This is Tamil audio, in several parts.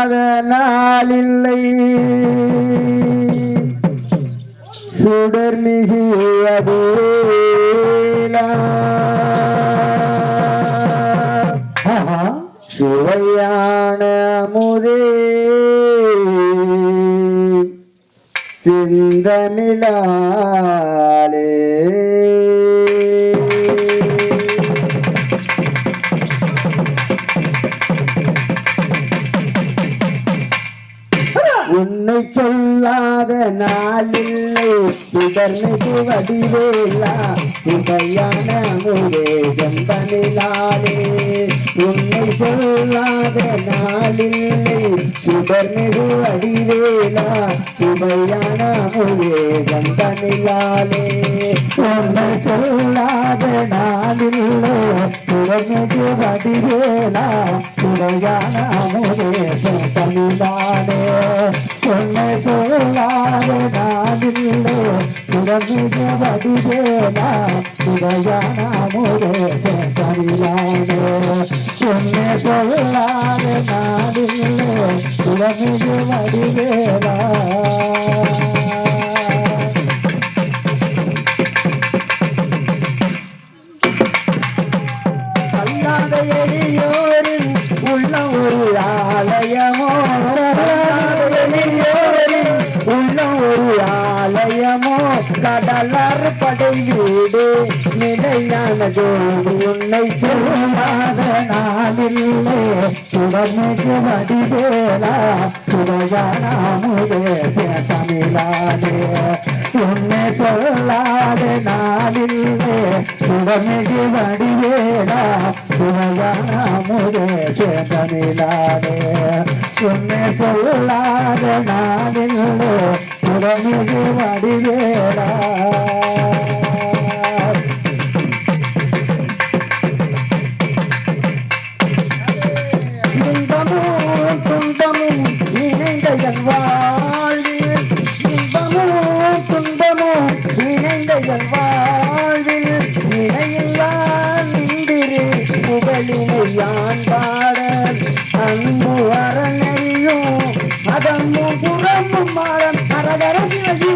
சொல்லாத நாளில்லை. சுடர் மிகு ஆஹா. சுவையான முதே சிந்தமிழாலே உன்னை சொல்லாத நாளில்லை. சுடர்மிகு வடிவேலா சுவையான முரே செம்பனிலாலே. உன்னை சொல்லாத நாளில்லை. சுடர்மிகு வடிவேலா சுவையான முரே செம்பனிலாலே. உன்னை சொல்லாத நாளில்லை. துறமிகு வடிவேலா துறையான வடிவேலா துறையான அமுதேசம் உன்னை சொல்லாத நாளில்லை துறமிகு வடிவேலா. எளியோரின் உள்ள ஒரு ஆலயமோ எளியோரின் உள்ள ஒரு ஆலயமோ கடலார் படையோடு. வீடு உன்னை சொல்லாத நாளில்லை சுடமிகு வடிவேலா சுடையானாமுதே தமிழானே உன்னை சொல்லாத நாளில்லை சுடமிகு வடிவேலா சுடையானாமுதே தமிழாதே உன்னை சொல்லாத நாளில்லை சுடமிகு வடிவேலா இன்பமும் துன்பமும் இணைந்த என் வாழ்வில் இன்பமும் துன்பமும் இணைந்த என் வாழ்வில் இணையில்லா நின்றிரு புகழினை யான் பாட அன்பு புறமும்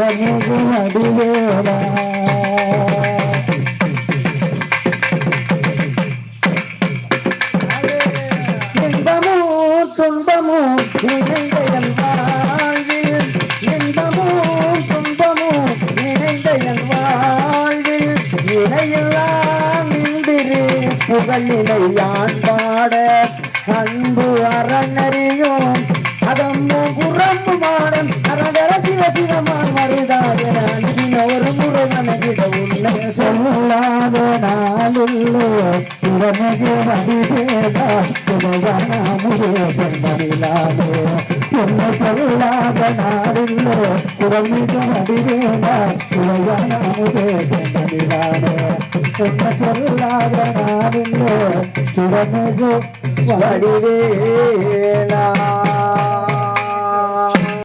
உடனே வடிவேலா இன்பமோ துன்பமோ என் வாழ்வில் இன்பமோ துன்பமோ என் வாழ்வில் இணையெல்லாம் நின்றிரு. புகழினை யான் பாட அன்பு அறநறியும். அதம் குரம்பு மாடன் நாளில்லை உடனே வடிவேலா சுவையானமுதே செந்தமிழானே உன்னை சொல்லாத நாளில்லை உடமிக வடிவேலா சுவையானமுதே செந்தமிழானே உன்னை சொல்லாத நாளில்லை உடமிகு வடிவேலா